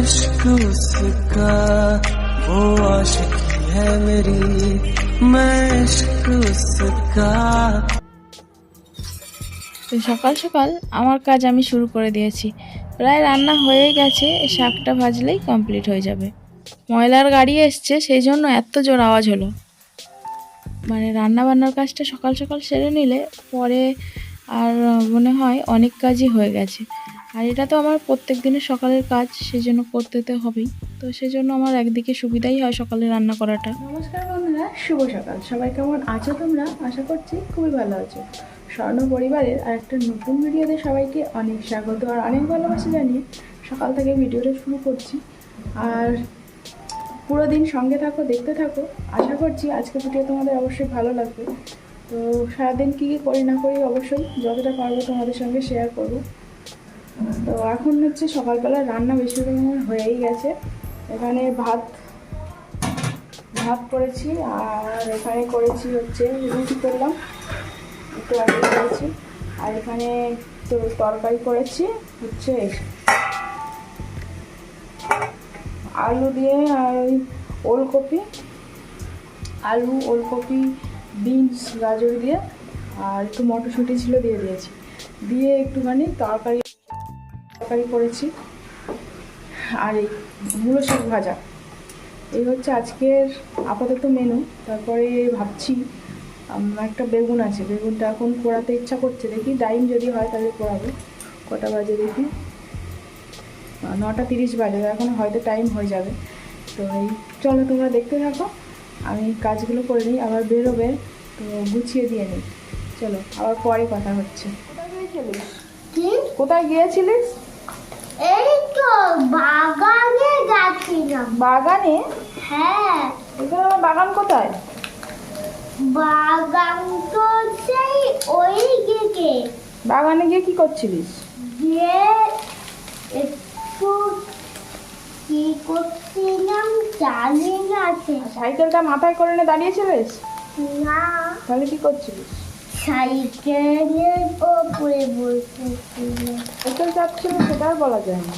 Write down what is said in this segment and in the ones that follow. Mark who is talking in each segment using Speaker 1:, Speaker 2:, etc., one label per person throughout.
Speaker 1: इश्क उसका वो आशिकी है मेरी मैं इश्क उसका
Speaker 2: তো সকাল সকাল আমার কাজ আমি শুরু করে দিয়েছি প্রায় রান্না হয়ে গেছে এই শাকটা ভাজলেই কমপ্লিট হয়ে যাবে ময়লার গাড়ি এসছে সেই জন্য এত জোর আওয়াজ হলো মানে রান্না বান্নার কাজটা সকাল সকাল সেরে নিলে পরে আর মনে হয় অনেক কাজই হয়ে গেছে আর এটা তো আমার প্রত্যেক দিনের সকালের কাজ সেই জন্য করতে তো হবেই। তো সেই জন্য আমার একদিকে সুবিধাই হয় সকালে রান্না করাটা।
Speaker 3: নমস্কার বন্ধুরা, শুভ সকাল। সবাই কেমন আছো তোমরা? আশা করছি খুবই ভালো আছো। স্বর্ণ পরিবারের আর একটা নতুন ভিডিওতে সবাইকে অনেক স্বাগত আর অনেক ভালোবাসা জানিয়ে সকাল থেকে ভিডিওটা শুরু করছি। আর পুরো দিন সঙ্গে থাকো, দেখতে থাকো। আশা করছি আজকে ভিডিও তোমাদের অবশ্যই ভালো লাগবে। তো সারাদিন কী কী করি না করি অবশ্যই যতটা পারব তোমাদের সঙ্গে শেয়ার করব। তো এখন হচ্ছে সকালবেলা রান্না বেশিরভাগ আমার হয়েই গেছে। এখানে ভাত ভাত করেছি আর এখানে করেছি হচ্ছে রুটি করলাম, একটু আগে করেছি। আর এখানে তো তরকারি করেছি হচ্ছে আলু দিয়ে আর ওই ওলকপি, আলু, ওলকপি, বিনস, গাজর দিয়ে আর একটু মটরশুঁটি ছিল দিয়ে দিয়েছি। দিয়ে একটুখানি তরকারি তরকারি করেছি। আর এই মূলো শাক ভাজা। এই হচ্ছে আজকের আপাতত মেনু তারপরে ভাবছি একটা বেগুন আছে। বেগুনটা এখন পোড়াতে ইচ্ছা করছে। দেখি টাইম যদি হয় তাহলে পোড়াবো। কটা বাজে দেখি? নটা তিরিশ বাজে। এখন হয়তো টাইম হয়ে যাবে। তো এই চলো তোমরা দেখতে থাকো। আমি কাজগুলো করে নিই। আবার বেরোবে তো গুছিয়ে দিয়ে নিই। চলো আবার পরে কথা হচ্ছে।
Speaker 4: কি?
Speaker 3: কোথায় গিয়েছিলিস?
Speaker 4: এই তো বাগানে যাচ্ছিলাম।
Speaker 3: বাগানে?
Speaker 4: হ্যাঁ।
Speaker 3: এখানে আমার বাগান কোথায়?
Speaker 4: বাগান তো সেই ওই দিকে।
Speaker 3: বাগানে গিয়ে কি করছিলিস?
Speaker 4: গিয়ে একটু কি করছিলাম জানি না
Speaker 3: সাইকেলটা মাথায় করে নিয়ে দাঁড়িয়েছিলিস?
Speaker 4: না।
Speaker 3: তাহলে কি করছিলিস?
Speaker 4: সাইকেলের ওপরে বসেছিলাম
Speaker 3: সাইকেল চাপছিল সেটা আর বলা যায় না।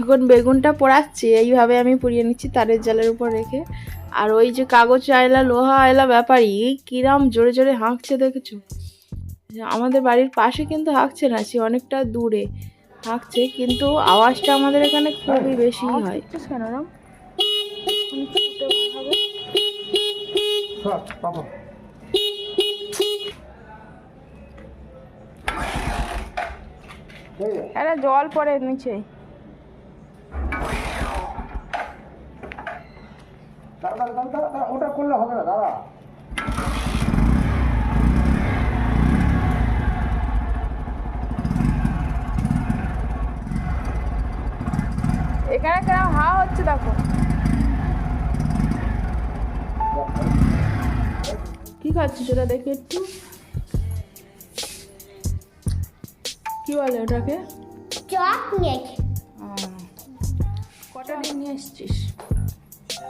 Speaker 2: এখন বেগুনটা পোড়াচ্ছি এইভাবে আমি পুড়িয়ে নিচ্ছি তারের জালের উপর রেখে। আর ওই যে কাগজ আয়লা লোহা আয়লা ব্যাপারই কিরাম জোরে জোরে হাঁকছে দেখেছ? আমাদের বাড়ির পাশে কিন্তু হাঁকছে না সে অনেকটা দূরে হাঁকছে কিন্তু আওয়াজটা আমাদের এখানে খুবই বেশি হয়।
Speaker 3: জল পড়ে নিচে
Speaker 5: দাদা দাদা দাদা ওটা করলে হবে না দাদা
Speaker 3: এখানে কেন হা হচ্ছে দেখো কি খাচ্ছিস ওটা দেখে একটু। কি বলে ওটাকে?
Speaker 4: চকলেট
Speaker 3: কটা ডিম নিয়ে এসছিস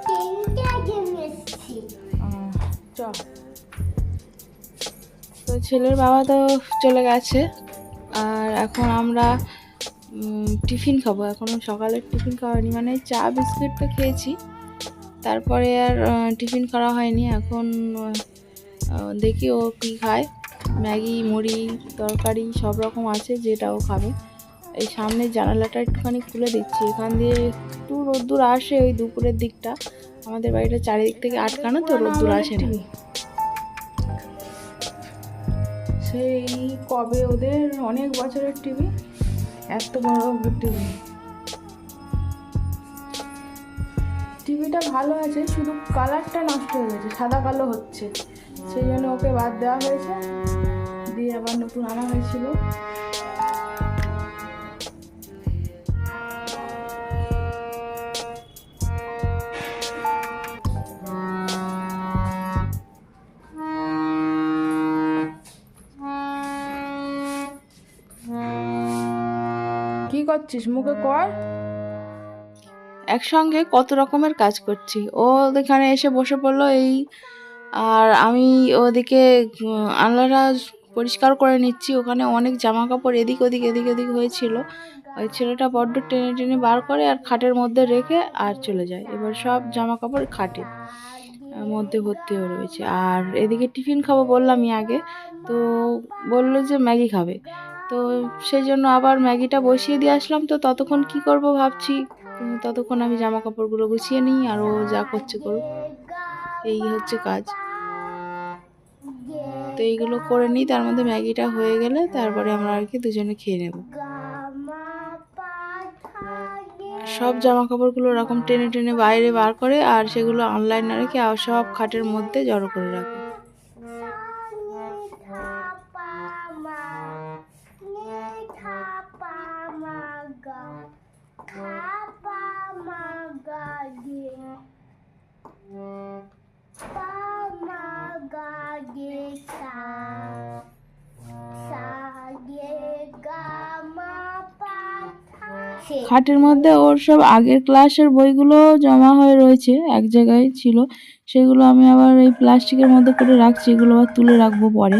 Speaker 4: তিনটে ডিম এসছি
Speaker 3: চ।
Speaker 2: তো ছেলের বাবা তো চলে গেছে। আর এখন আমরা টিফিন খাব। এখনও সকালের টিফিন খাওয়া হয়নি। মানে চা বিস্কিট তো খেয়েছি। তারপরে আর টিফিন করা হয়নি। এখন দেখি ও কী খায়। ম্যাগি, মুড়ি, তরকারি সব রকম আছে যেটা ও খাবে। এই সামনের জানালাটা একটুখানি খুলে দিচ্ছি। এখান দিয়ে একটু রোদ্দুর আসে ওই দুপুরের দিকটা। আমাদের বাড়িটা চারিদিক থেকে আটকানো তো রোদ্দুর আসে না।
Speaker 3: সেই কবে ওদের অনেক বছরের টিভি? এত বড় টিভি। টিভিটা ভালো আছে, শুধু কালারটা নষ্ট হয়ে গেছে, সাদা কালো হচ্ছে। সেই জন্য ওকে বাদ দেওয়া হয়েছে। দিয়ে আবার নতুন আনা হয়েছিল। কি করছিস? মুখে কর।
Speaker 2: একসঙ্গে কত রকমের কাজ করছি। ও এখানে এসে বসে পড়ল এই আর আমি ওদিকে আনলাটা পরিষ্কার করে নিচ্ছি। ওখানে অনেক জামা কাপড় এদিক ওদিক এদিক ওদিক হয়েছিল। ওই ছেলেটা বড্ড টেনে টেনে বার করে আর খাটের মধ্যে রেখে আর চলে যায়। এবার সব জামা কাপড় খাটে মধ্যে ভর্তি হয়ে রয়েছে। আর এদিকে টিফিন খাব বললামই আগে। তো বলল যে ম্যাগি খাবে। তো সেই জন্য আবার ম্যাগিটা বসিয়ে দিয়ে আসলাম। তো ততক্ষণ কি করব ভাবছি। ততক্ষণ আমি জামা কাপড়গুলো গুছিয়ে নিই আর ও যা করছে করুক। এই হচ্ছে কাজ। তো এইগুলো করে নিই, তার মধ্যে ম্যাগিটা হয়ে গেলে তারপরে আমরা আর কি দুজনে খেয়ে নেব। সব জামা কাপড়গুলো ওরকম টেনে টেনে বাইরে বার করে আর সেগুলো অনলাইন আর কি সব খাটের মধ্যে জড়ো করে রাখে খাটের মধ্যে ওর সব আগের ক্লাসের বইগুলো জমা হয়ে রয়েছে, এক জায়গায় ছিল। সেগুলো আমি আবার এই প্লাস্টিকের মধ্যে করে রাখছি, এগুলো আবার তুলে রাখব পরে।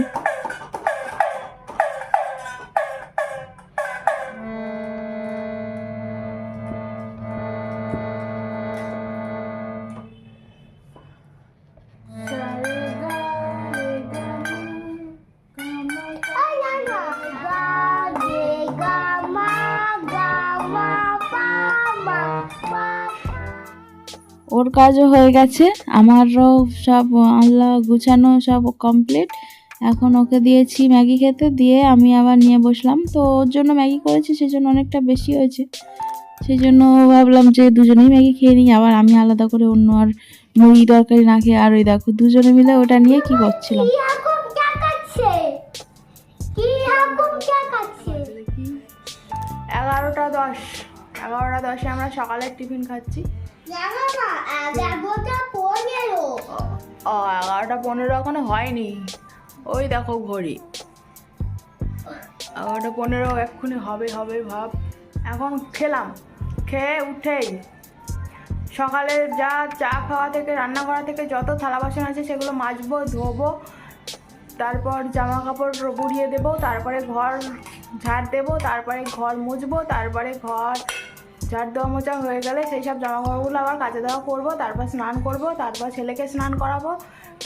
Speaker 2: ওর কাজও হয়ে গেছে। আমারও সব আল্লাহ গুছানো সব কমপ্লিট এখন ওকে দিয়েছি ম্যাগি খেতে দিয়ে আমি আবার নিয়ে বসলাম। তো ওর জন্য ম্যাগি করেছি সেই জন্য অনেকটা বেশি হয়েছে। সেই জন্য ভাবলাম যে দুজনেই ম্যাগি খেয়ে নিই আবার আমি আলাদা করে অন্য আর মুড়ি তরকারি না খেয়ে আর ওই দেখো দুজনে মিলে ওটা নিয়ে কি করছিলাম।
Speaker 3: এগারোটা দশ। এগারোটা দশে আমরা সকালের টিফিন খাচ্ছি।
Speaker 4: এগারোটা পনেরো।
Speaker 3: ও, এগারোটা পনেরো এখনও হয়নি। ওই দেখো ঘড়ি। এগারোটা পনেরো এক্ষুনি হবে হবে, ভাব। এখন খেলাম। খেয়ে উঠেই। সকালে যা চা খাওয়া থেকে, রান্না করা থেকে যত থালা বাসন আছে সেগুলো মাজবো, ধোবো। তারপর জামা কাপড় বুড়িয়ে দেবো, তারপরে ঘর ঝাড় দেবো, তারপরে ঘর মুছবো তারপরে ঘর ঝাড় দেওয়া মোছা হয়ে গেলে সেই সব জামা কাপড়গুলো আবার কাচে দেওয়া করব, তারপর স্নান করব, তারপর ছেলেকে স্নান করাবো,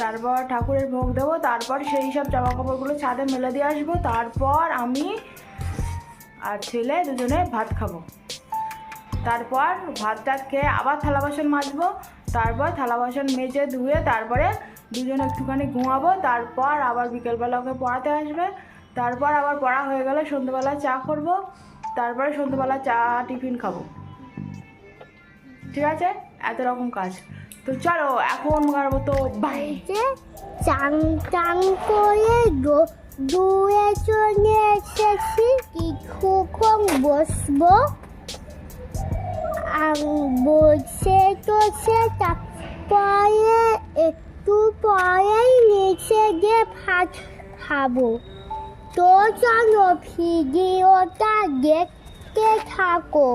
Speaker 3: তারপর ঠাকুরের ভোগ দেবো, তারপর সেই সব জামা কাপড়গুলো ছাদে মেলে দিয়ে আসব, তারপর আমি আর ছেলে দুজনে ভাত খাব। তারপর ভাত টাত খেয়ে আবার থালা বাসন মাজবো, তারপর থালা বাসন মেজে ধুয়ে তারপরে দুজনে একটুখানি ঘুমাবো, তারপর আবার বিকেলবেলা ওকে পড়াতে আসবে, তারপর আবার পড়া হয়ে গেলে সন্ধ্যেবেলা চা করব তারপরে সন্ধ্যেবেলা চা, টিফিন খাব। ঠিক আছে? এত রকম কাজ। তো চলো, এখন মতো বাই
Speaker 4: চান টান করে দু- দুয়ে চলে এসেছি, কিছুক্ষণ বসবো। বসে টসে তারপরে একটু পরেই নিচে গিয়ে ভাত খাব। তো চলো ভিডিওটা দেখতে থাকো।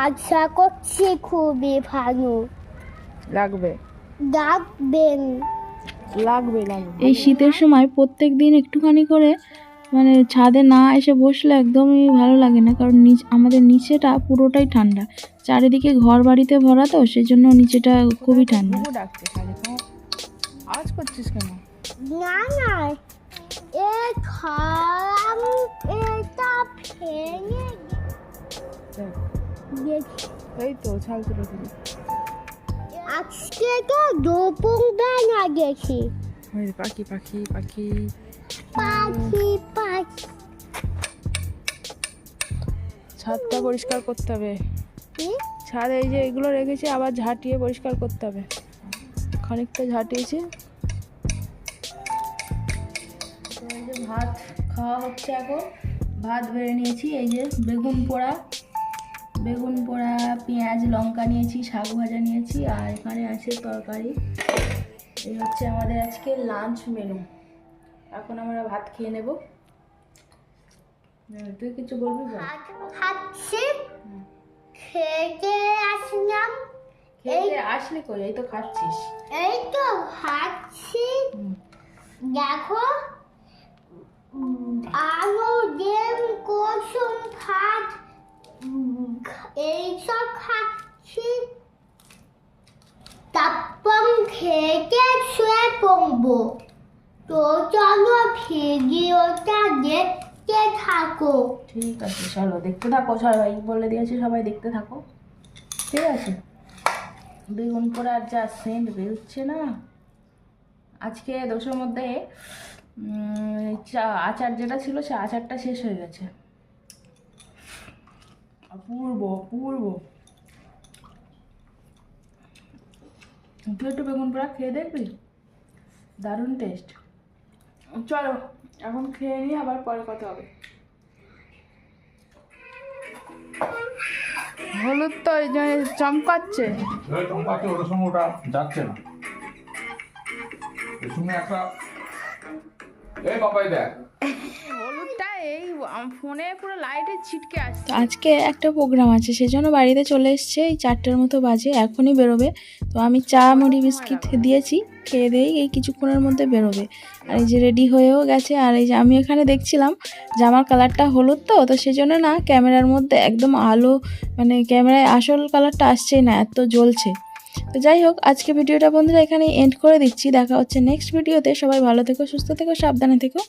Speaker 4: আশা করছি খুবই ভালো।
Speaker 3: লাগবে।
Speaker 4: ডাকবেন
Speaker 3: লাগবে লাগবে।
Speaker 2: এই শীতের সময় প্রত্যেক দিন একটুখানি করে মানে ছাদে না এসে বসলে একদমই ভালো লাগে না কারণ নিচ আমাদের নিচেটা পুরোটাই ঠান্ডা। চারিদিকে ঘর বাড়িতে ভরা তো সেই জন্য নিচেটা খুবই ঠান্ডা।
Speaker 3: করছিস কেন?
Speaker 4: না না এ খাম এটা ভেঙে গেছে
Speaker 3: এই তো ছাল তুলে দিলি
Speaker 4: আজকে তো দুপুরবেলা গেছি
Speaker 3: ওই পাখি পাখি পাখি।
Speaker 4: পাখি পাখি।
Speaker 3: ছাদটা পরিষ্কার করতে হবে? ছাদ এই যে এগুলো রেখেছি আবার ঝাঁটিয়ে পরিষ্কার করতে হবে। খানিকটা ঝাঁটিয়েছি।
Speaker 2: ভাত খাওয়া হচ্ছে এখন। ভাত বেড়ে নিয়েছি এই যে বেগুন পোড়া। বেগুন পোড়া পেঁয়াজ লঙ্কা নিয়েছি শাক ভাজা নিয়েছি আর এখানে আছে তরকারি। এই হচ্ছে আমাদের আজকে লাঞ্চ মেনু এখন আমরা ভাত খেয়ে নেব। তুই কিছু বলবি বল।
Speaker 4: খাচ্ছি খেতে আসলাম।
Speaker 2: খেতে আসলি কই? এই তো খাচ্ছিস।
Speaker 4: এই তো খাচ্ছি। দেখো। আলু, ডিম, কুসুম, ভাত, এইসব খাচ্ছি। তারপর খেতে শুয়ে পড়ব? তো চলো ভিডিওটা দেখতে থাকো।
Speaker 2: ঠিক আছে, চলো, দেখতে থাকো সবাই, বলে দিয়েছে সবাই দেখতে থাকো। ঠিক আছে? বেগুন পোড়ার যা সেন্ট বেরোচ্ছে না। আজকে দোষের মধ্যে চা, আচার যেটা ছিল সে আচারটা শেষ হয়ে গেছে। অপূর্ব অপূর্ব। তুই একটু বেগুন পোড়া খেয়ে দেখবি? দারুণ টেস্ট চলো, এখন খেয়ে নিই আবার পরে কথা হবে। হলুদ তো এই জন্য চমকাচ্ছে।
Speaker 5: ওই টম্পাকে ওটার সঙ্গে ওটা যাচ্ছে না। একটা এই দেখ।
Speaker 2: এই ফোনে পুরো লাইটে ছিটকে আসছে। আজকে একটা প্রোগ্রাম আছে সেজন্য বাড়িতে চলে এসছে এই চারটার মতো বাজে এখনই বেরোবে। তো আমি চা মুড়ি বিস্কিট দিয়েছি খেয়ে দিয়েই এই কিছুক্ষণের মধ্যে বেরোবে। আর এই যে রেডি হয়েও গেছে আর এই যে আমি এখানে দেখছিলাম জামার কালারটা হলুদ তো তো সেজন্য না ক্যামেরার মধ্যে একদম আলো মানে ক্যামেরায় আসল কালারটা আসছেই না এত জ্বলছে। তো যাই হোক, আজকে ভিডিওটা বন্ধুরা এখানে এন্ড করে দিচ্ছি। দেখা হচ্ছে নেক্সট ভিডিওতে। সবাই ভালো থেকো, সুস্থ থেকো, সাবধানে থেকো।